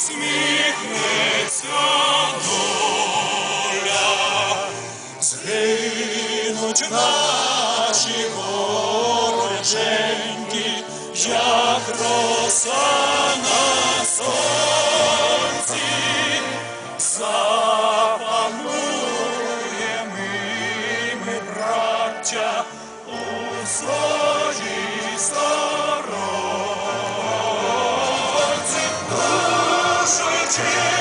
Усміхнеться доля, наші вороженьки, як роса на сонці, запануємо ми, браття, у своїй сторонці. Душу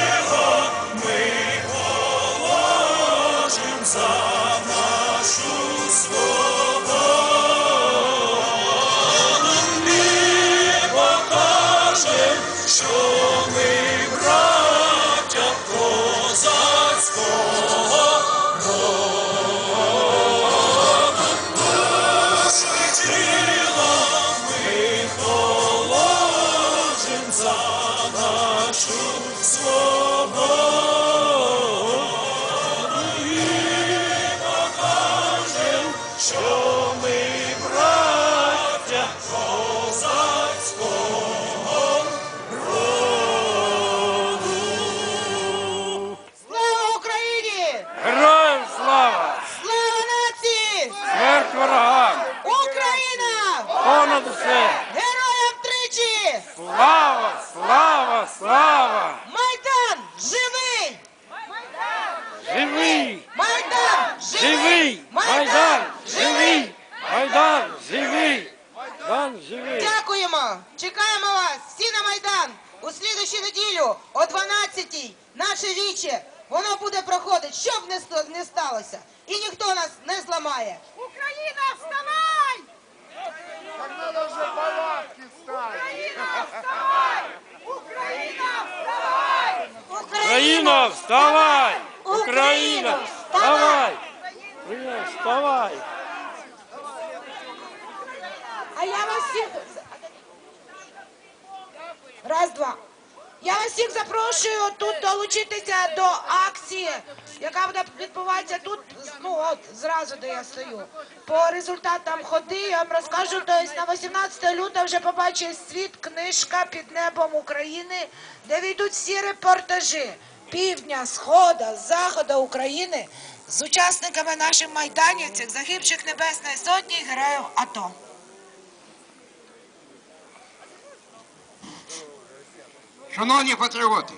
що ми браття козацького роду. Ми положим за нашу свободу і Понад усе! Героям тричі! Слава! Слава! Слава! Майдан живий! Живий! Майдан Живий! Майдан! Живий! Майдан! Живий! Майдан живий! Дякуємо! Чекаємо вас всі на Майдан у слідущу неділю о 12-й. Наше віче. Воно буде проходити, що б не сталося. І ніхто нас не зламає. Україна, вставай! Україна, вставай! Україна, вставай! Україна, вставай! Україна, вставай! Україна, вставай! А я вас всіх. Раз, два. Я вас всіх запрошую тут долучитися до акції, яка буде відбуватися тут, ну от зразу, де я стою. По результатам ходи я вам розкажу. Тобто на 18 лютого вже побачить світ книжка під небом України, де війдуть всі репортажі півдня, схода, заходу України з учасниками наших майданівців, загибших Небесної Сотні героїв АТО. Шановні патріоти,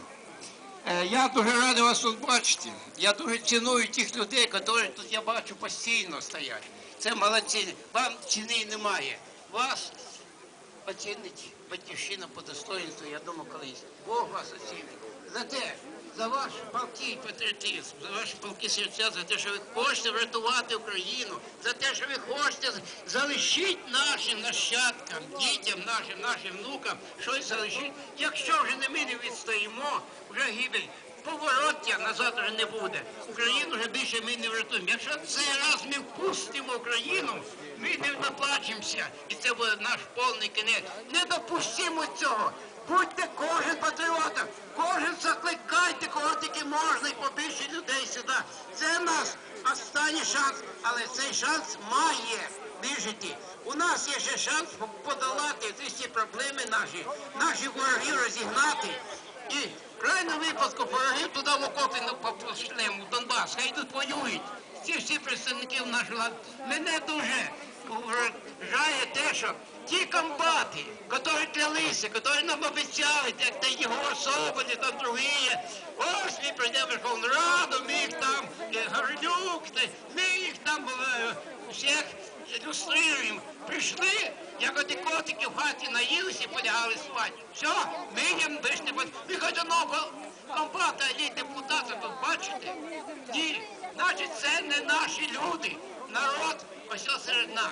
е, я дуже радий вас тут бачити. Я дуже ціную тих людей, які тут я бачу постійно стоять. Це молодці. Вам ціни немає. Вас оцінить батьківщина по достоинству, я думаю, колись. Бог вас оцінить. За те, за ваш палкий патріотизм, за ваші палки серця, за те, що ви хочете врятувати Україну, за те, що ви хочете залишити нашим нащадкам, дітям нашим, нашим внукам щось залишити. Якщо вже не ми не відстоїмо, вже гибель. Повороття назад вже не буде. Україну вже більше ми не врятуємо. Якщо цей раз ми впустимо Україну, ми не наплачемося. І це буде наш повний кінець. Не допустимо цього. Будьте кожен патріотом, кожен сюди. Це наш останній шанс, але цей шанс має вижити. У нас є ще шанс подолати всі проблеми наші, наші ворогів розігнати. І в крайньому випадку ворогів туди в окопи пошлемо, в Донбас, хай тут воюють. Ці всі представники нашого. Мене дуже вражає те, що ті комбати, які клялися, які нам обіцяли, як та Єгор Соболєв, там другі, ось ми прийдемо в Верховну Раду, ми їх там, е, Горнюк, ми їх там е, всіх ілюструємо. Прийшли, як оті котики в хаті наїлися і полягали спати. Все, ми їм не будемо. Хоч одного комбата, і депутата бачите? Ні. Значить, це не наші люди. Народ ось серед нас.